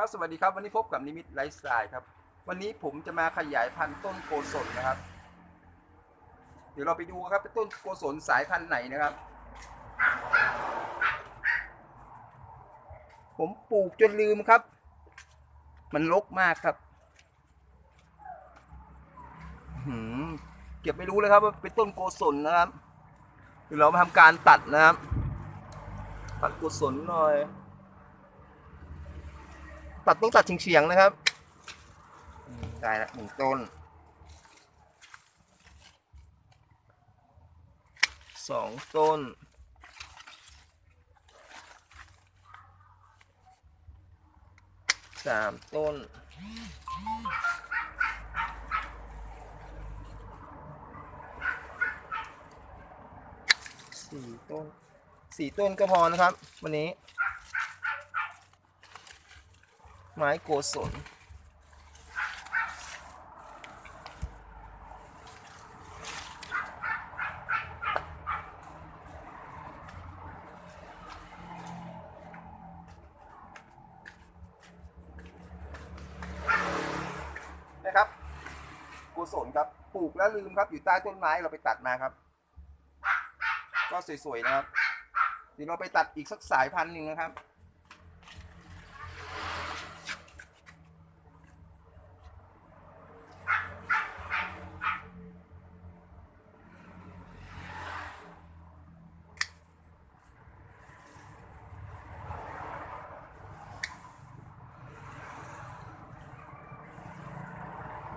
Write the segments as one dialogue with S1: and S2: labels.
S1: ครับสวัสดีครับวันนี้พบกับนิมิตไลฟ์สไตล์ครับ วันนี้ผมจะมาขยายพันธุ์ต้นโกศลนะครับ เดี๋ยวเราไปดูครับเป็นต้นโกศลสายพันธุ์ไหนนะครับ ผมปลูกจนลืมครับ มันรกมากครับหืมเก็บไม่รู้เลยครับว่าเป็นต้นโกศลนะครับเดี๋ยวเรามาทำการตัดนะครับ ตัดโกศลหน่อย ตัดต้องตัดเฉียงๆนะครับได้ละหนึ่งต้นสองต้นสามต้นสี่ต้นสี่ต้นก็พอนะครับ วันนี้ ไม้โกศลนะครับโกศลครับปลูกแล้วลืมครับอยู่ใต้ต้นไม้เราไปตัดมาครับ ก็สวยๆนะครับเดี๋ยวเราไปตัดอีกสักสายพันธุ์หนึ่งนะครับ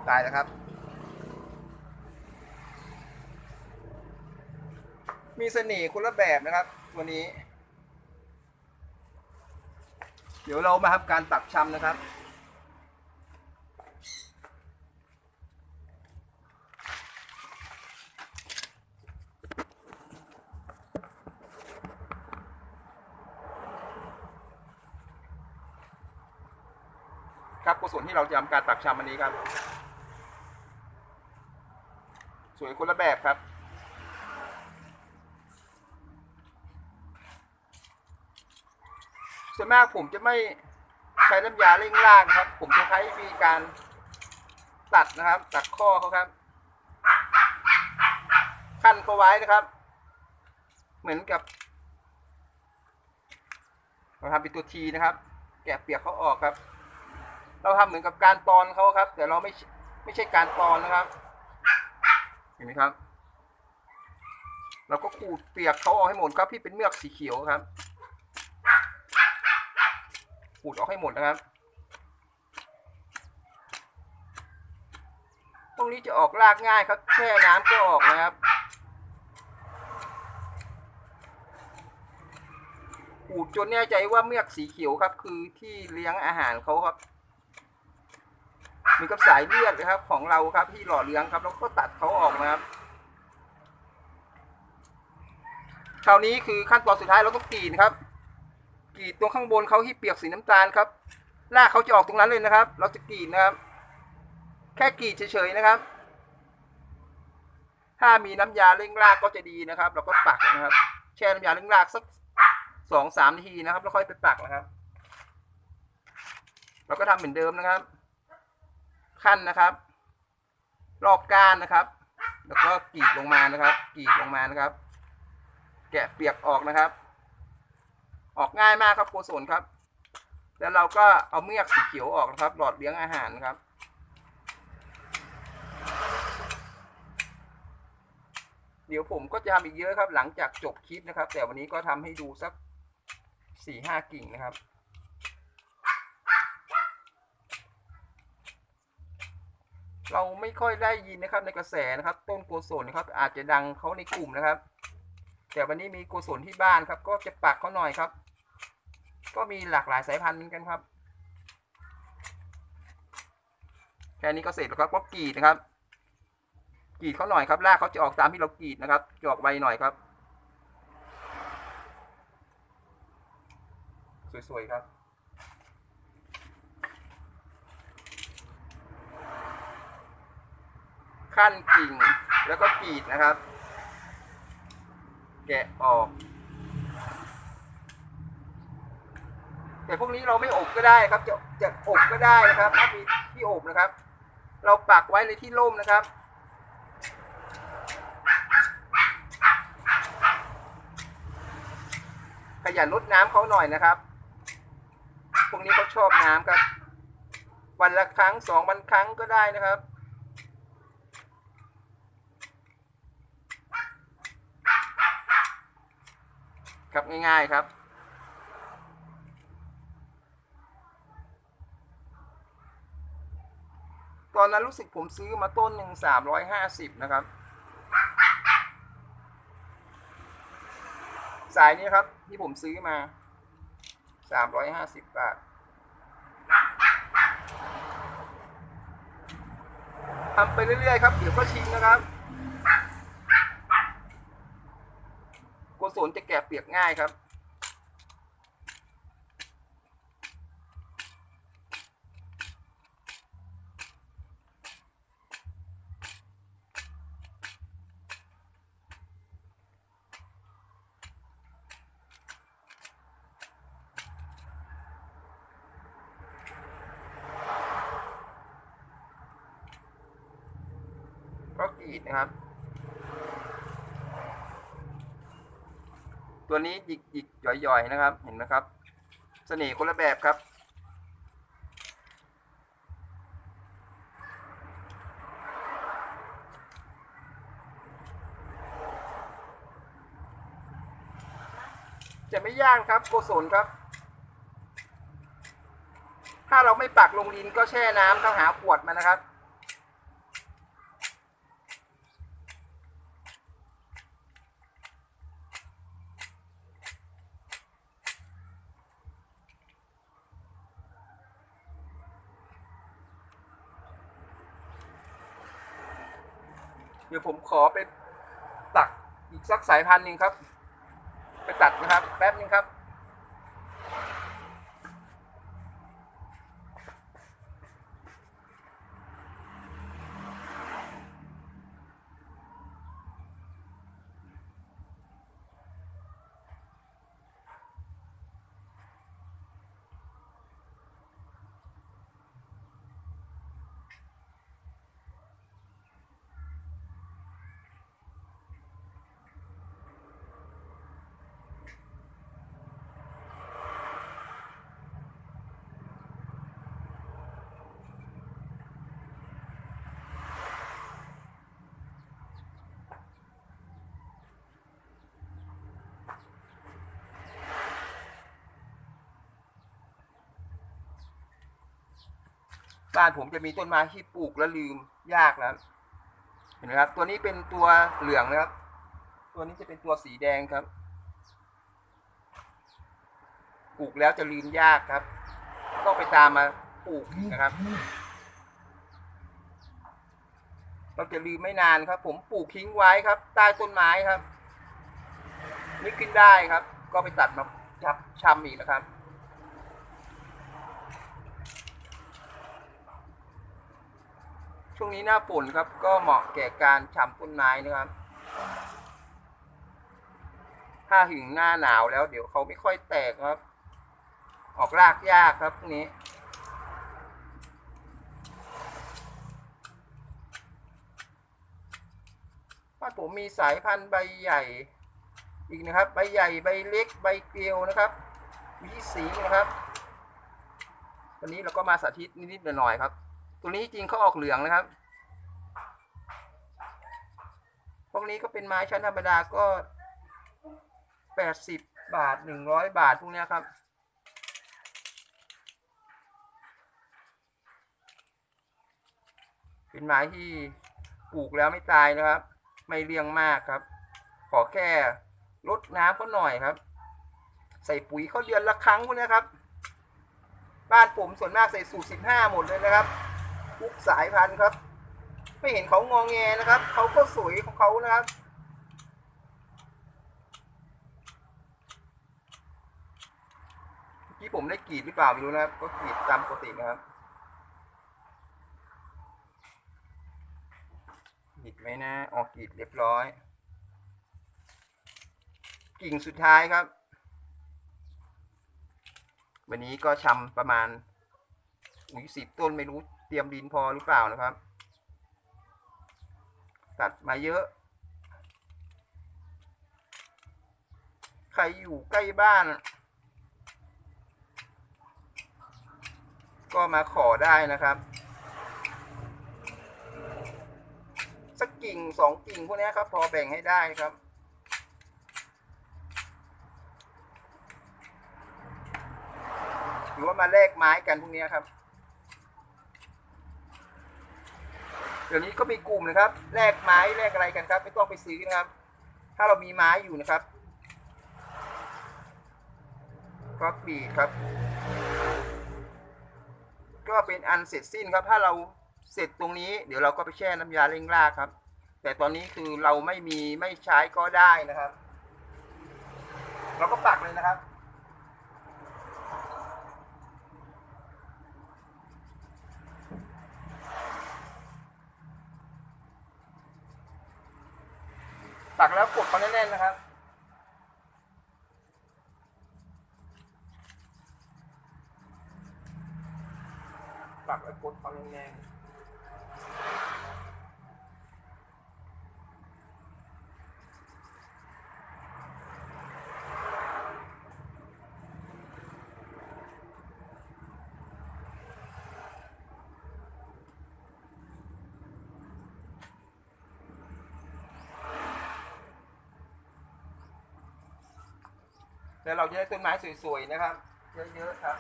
S1: ตายแล้วครับ มีเสน่ห์คนละแบบนะครับ ตัวนี้ เดี๋ยวเรามาทำการตักชำนะครับครับกุศลที่เราจะทำการตักชำอันนี้ครับ สวยคนละแบบครับ ส่วนมากผมจะไม่ใช้น้ำยาเร่งรากครับ ผมจะใช้วิธีการตัดนะครับ ตัดข้อเขาครับ ขั้นเขาไว้นะครับ เหมือนกับเราทำเป็นตัวทีนะครับ แกะเปียกเขาออกครับ เราทำเหมือนกับการตอนเขาครับ แต่เราไม่ไม่ใช่การตอนนะครับ เห็นไหมครับ เราก็ขูดเปียกเขาออกให้หมดครับที่เป็นเมือกสีเขียวครับขูดออกให้หมดนะครับ ตรงนี้จะออกรากง่ายครับ แช่น้ำก็ออกนะครับขูดจนแน่ใจว่าเมือกสีเขียวครับ คือที่เลี้ยงอาหารเขาครับ เหมือนกับสายเลือดนะครับ ของเราครับที่หล่อเลี้ยงครับ แล้วก็ตัดเขาออกนะครับคราวนี้คือขั้นตอนสุดท้ายเราต้องกรีดครับกรีดตรงข้างบนเขาที่เปียกสีน้ำตาลครับรากเขาจะออกตรงนั้นเลยนะครับ เราจะกรีดนะครับ แค่กรีดเฉยๆนะครับ ถ้ามีน้ำยาเร่งรากก็จะดีนะครับ เราก็ปักนะครับ แช่น้ำยาเร่งรากสักสองสามนาทีนะครับ แล้วค่อยไปปักนะครับ เราก็ทำเหมือนเดิมนะครับ ขั้นนะครับ รอบก้านนะครับ แล้วก็กรีดลงมานะครับกรีดลงมานะครับ แกะเปียกออกนะครับ ออกง่ายมากครับโกศลครับ แล้วเราก็เอาเมือกสีเขียวออกนะครับ หลอดเลี้ยงอาหารนะครับเดี๋ยวผมก็จะทำอีกเยอะครับ หลังจากจบคลิปนะครับ แต่วันนี้ก็ทำให้ดูสักสี่ห้ากิ่งนะครับ เราไม่ค่อยได้ยินนะครับในกระแสนะครับ ต้นโกศลนะครับ อาจจะดังเขาในกลุ่มนะครับ แต่วันนี้มีโกศลที่บ้านครับ ก็จะปักเขาหน่อยครับ ก็มีหลากหลายสายพันธุ์เหมือนกันครับแค่นี้ก็เสร็จแล้วครับก็กรีดนะครับกรีดเขาหน่อยครับรากเขาจะออกตามที่เรากรีดนะครับจะออกใบหน่อยครับ สวยๆครับ ขั้นกิ่ง แล้วก็กรีดนะครับ แกะออก แต่พวกนี้เราไม่อบก็ได้ครับ จะจะอบก็ได้นะครับถ้ามีที่อบนะครับ เราปักไว้ในที่ร่มนะครับขยันลดน้ำเขาหน่อยนะครับ พวกนี้เขาชอบน้ำครับ วันละครั้งสองวันครั้งก็ได้นะครับ ครับง่าย ๆครับ ตอนนั้นรู้สึกผมซื้อมาต้นหนึ่งสามร้อยห้าสิบนะครับ สายนี้ครับที่ผมซื้อมาสามร้อยห้าสิบบาททำไปเรื่อยๆครับ เดี๋ยวก็ชินนะครับ โกศลจะแกะเปียกง่ายครับก็กรีดนะครับ ตัวนี้หยิกหยิกหย่อยย่อยๆนะครับ เห็นไหมครับ เสน่ห์คนละแบบครับ จะไม่ย่างครับโกศลครับ ถ้าเราไม่ปักลงดินก็แช่น้ำต้องหาขวดมานะครับ เดี๋ยวผมขอไปตักอีกสักสายพันธุ์หนึ่งครับ ไปตัดนะครับ แป๊บนึงครับ บ้านผมจะมีต้นไม้ที่ปลูกแล้วลืมยากนะเห็นไหมครับ ตัวนี้เป็นตัวเหลืองนะครับ ตัวนี้จะเป็นตัวสีแดงครับปลูกแล้วจะลืมยากครับต้องไปตามมาปลูกนะครับ เราจะลืมไม่นานครับ ผมปลูกทิ้งไว้ครับ ใต้ต้นไม้ครับนึกขึ้นได้ครับ ก็ไปตัดมาชับชำอีกนะครับ ช่วงนี้หน้าฝนครับ ก็เหมาะแก่การชำต้นไม้นะครับ ถ้าถึงหน้าหนาวแล้ว เดี๋ยวเขาไม่ค่อยแตกครับ ออกรากยากครับพวกนี้บ้านผมมีสายพันธุ์ใบใหญ่ อีกนะครับ ใบใหญ่ใบเล็กใบเกลียวนะครับวิสีนะครับ วันนี้เราก็มาสาธิตนิดๆหน่อยๆครับ ตัวนี้จริงเขาออกเหลืองนะครับ พวกนี้ก็เป็นไม้ชั้นธรรมดาก็แปดสิบบาทหนึ่งร้อยบาทพวกนี้ครับ เป็นไม้ที่ปลูกแล้วไม่ตายนะครับ ไม่เลี้ยงมากครับ ขอแค่ลดน้ำเขาหน่อยครับ ใส่ปุ๋ยเขาเดือนละครั้งพวกนี้ครับ บ้านผมส่วนมากใส่สูตรสิบห้าหมดเลยนะครับ ทุกสายพันธุ์ครับ ไม่เห็นเขางองแงนะครับเขาก็สวยของเขานะครับเมื่ผมได้กรีดหรือเปล่าไม่รู้นะครับ ก็กรีดตามปกตินะครับกรีดไหมนะออกกรีดเรียบร้อย กิ่งสุดท้ายครับ วันนี้ก็ชำประมาณอุ้ยสิบต้นไม่รู้ เตรียมดินพอหรือเปล่านะครับ ตัดมาเยอะ ใครอยู่ใกล้บ้าน ก็มาขอได้นะครับ สักกิ่งสองกิ่งพวกนี้ครับ พอแบ่งให้ได้ครับหรือว่ามาแลกไม้กันพวกนี้ครับ เดี๋ยวนี้ก็มีกลุ่มนะครับแลกไม้แลกอะไรกันครับ ไม่ต้องไปซื้อนะครับ ถ้าเรามีไม้อยู่นะครับก็กรีครับ ก็เป็นอันเสร็จสิ้นครับ ถ้าเราเสร็จตรงนี้ เดี๋ยวเราก็ไปแช่น้ำยาเร่งรากครับ แต่ตอนนี้คือเราไม่มีไม่ใช้ก็ได้นะครับ เราก็ปักเลยนะครับ ตักแล้วกดเขาแน่นๆนะครับ ตักแล้วกดเขาแน่นๆ แล้วเราจะได้ต้นไม้สวยๆนะครับ เยอะๆครับ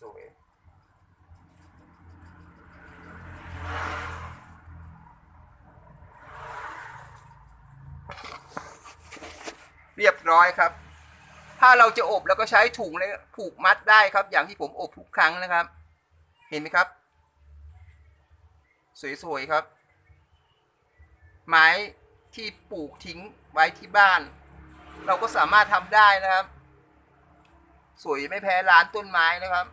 S1: สวยๆเรียบร้อยครับ ถ้าเราจะอบแล้วก็ใช้ถุงเลยผูกมัดได้ครับ อย่างที่ผมอบทุกครั้งนะครับ เห็นไหมครับ สวยๆครับ ไม้ ที่ปลูกทิ้งไว้ที่บ้าน เราก็สามารถทำได้นะครับ สวยไม่แพ้ร้านต้นไม้นะครับ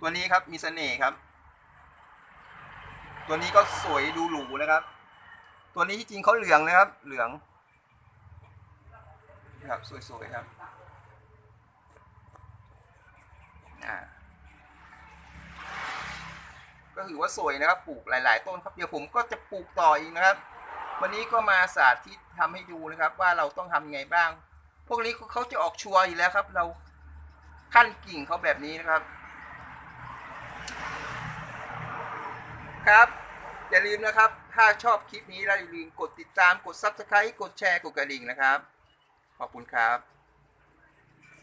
S1: ตัวนี้ครับมีเสน่ห์ครับ ตัวนี้ก็สวยดูหรูนะครับ ตัวนี้ที่จริงเขาเหลืองนะครับ เหลืองครับสวยๆครับอ่า ก็ถือว่าสวยนะครับปลูกหลาย ๆ ต้นครับเดี๋ยวผมก็จะปลูกต่ออีกนะครับ วันนี้ก็มาสาธิตทำให้ดูนะครับ ว่าเราต้องทำยังไงบ้าง พวกนี้เขาจะออกชัวร์อยู่แล้วครับ เราขั้นกิ่งเขาแบบนี้นะครับ ครับอย่าลืมนะครับ ถ้าชอบคลิปนี้แล้วอย่าลืมกดติดตามกด subscribe กดแชร์กดกระดิ่งนะครับ ขอบคุณครับ